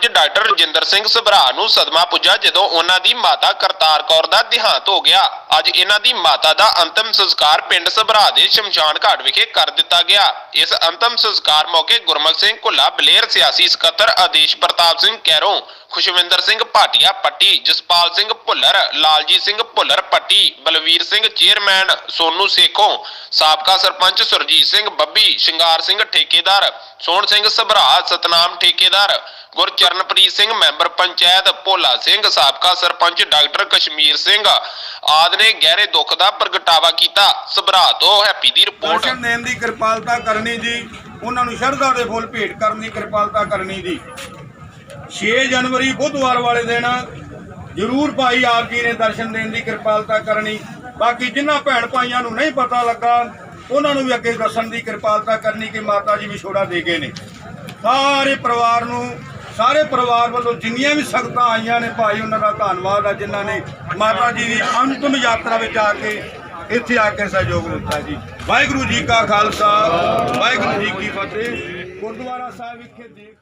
Sarpanch doctor Rajinder Singh Sabhra ਨੂੰ ਸਦਮਾ ਪੁੱਜਾ ਜਦੋਂ ਉਹਨਾਂ ਦੀ ਮਾਤਾ ਕਰਤਾਰ ਕੌਰ ਦਾ ਦੇਹਾਂਤ ਹੋ ਗਿਆ। ਅੱਜ ਇਹਨਾਂ ਦੀ ਮਾਤਾ ਦਾ ਅੰਤਮ ਸੰਸਕਾਰ ਪਿੰਡ ਸਭਰਾ ਦੇ ਸ਼ਮਸ਼ਾਨ ਘਾਟ ਵਿਖੇ ਕਰ ਦਿੱਤਾ ਗਿਆ। ਇਸ ਅੰਤਮ ਸੰਸਕਾਰ ਮੌਕੇ ਗੁਰਮੁਖ ਸਿੰਘ ਘੁੱਲਾ ਬਲੇਰ ਸਿਆਸੀ ਸਕੱਤਰ ਆਦੇਸ਼ ਪ੍ਰਤਾਪ ਸਿੰਘ ਕੈਰੋਂ, ਖੁਸ਼ਵਿੰਦਰ ਸਿੰਘ ਭਾਟੀਆ ਪੱਟੀ, ਜਸਪਾਲ ਸਿੰਘ ਭੁੱਲਰ, ਲਾਲਜੀਤ ਸਿੰਘ ਭੁੱਲਰ ਪੱਟੀ, ਬਲਵੀਰ ਸਿੰਘ ਚੇਅਰਮੈਨ, ਸੋਨੂ ਸੇਖੋਂ, ਸਾਬਕਾ ਸਰਪੰਚ ਸੁਰਜੀਤ ਸਿੰਘ ਬੱਬੀ, ਸ਼ਿੰਗਾਰ ਸਿੰਘ ਠੇਕੇਦਾਰ, ਸੋਹਣ ਸਿੰਘ ਸਭਰਾ, ਸਤਨਾਮ ਠੇਕੇਦਾਰ ਗੁਰਚਰਨਪ੍ਰੀਤ ਸਿੰਘ, ਮੈਂਬਰ ਪੰਚਾਇਤ ਭੋਲਾ ਸਿੰਘ, ਸਾਬਕਾ ਸਰਪੰਚ ਡਾਕਟਰ ਕਸ਼ਮੀਰ ਸਿੰਘ ਆਦ ਨੇ ਗਹਿਰੇ ਦੁੱਖ ਦਾ ਪ੍ਰਗਟਾਵਾ ਕੀਤਾ। ਸਭਰਾ ਤੋਂ ਹੈਪੀ ਦੀ ਰਿਪੋਰਟ। ਦਰਸ਼ਨ ਦੇਣ ਦੀ ਕਿਰਪਾਲਤਾ ਕਰਨੀ ਜੀ। ਉਹਨਾਂ ਨੂੰ ਸ਼ਰਧਾ ਦੇ ਫੁੱਲ ਭੇਟ ਕਰਨ ਦੀ ਕਿਰਪਾਲਤਾ ਕਰਨੀ ਜੀ। 6 ਜਨਵਰੀ, ਬੁੱਧਵਾਰ ਵਾਲੇ ਦਿਨ ਜਰੂਰ ਭਾਈ ਆਪ ਜੀ ਨੇ ਦਰਸ਼ਨ ਦੇਣ ਦੀ ਕਿਰਪਾਲਤਾ ਕਰਨੀ। ਬਾਕੀ ਜਿਨ੍ਹਾਂ ਭੈਣ ਭਾਈਆਂ ਨੂੰ ਨਹੀਂ ਪਤਾ ਲੱਗਾ, ਉਹਨਾਂ ਨੂੰ ਵੀ ਅੱਗੇ ਦੱਸਣ ਦੀ ਕਿਰਪਾਲਤਾ ਕਰਨੀ ਕਿ ਮਾਤਾ ਜੀ ਵਿਛੋੜਾ ਦੇ ਗਏ ਨੇ। ਸਾਰੇ ਪਰਿਵਾਰ ਨੂੰ ਸਾਰੇ ਪਰਿਵਾਰ ਵੱਲੋਂ ਜਿੰਨੀਆਂ ਵੀ ਸੰਗਤਾਂ ਆਈਆਂ ਨੇ ਭਾਈ, ਉਹਨਾਂ ਦਾ ਧੰਨਵਾਦ ਆ ਜਿਨ੍ਹਾਂ ਨੇ ਮਾਤਾ ਜੀ ਦੀ ਅੰਤਮ ਯਾਤਰਾ ਵਿੱਚ ਆ ਕੇ ਇੱਥੇ ਆ ਕੇ ਸਹਿਯੋਗ ਦਿੱਤਾ ਜੀ। ਵਾਹਿਗੁਰੂ ਜੀ ਕਾ ਖਾਲਸਾ, ਵਾਹਿਗੁਰੂ ਜੀ ਕੀ ਫਤਿਹ। ਗੁਰਦੁਆਰਾ ਸਾਹਿਬ ਵਿਖੇ ਦੇਖ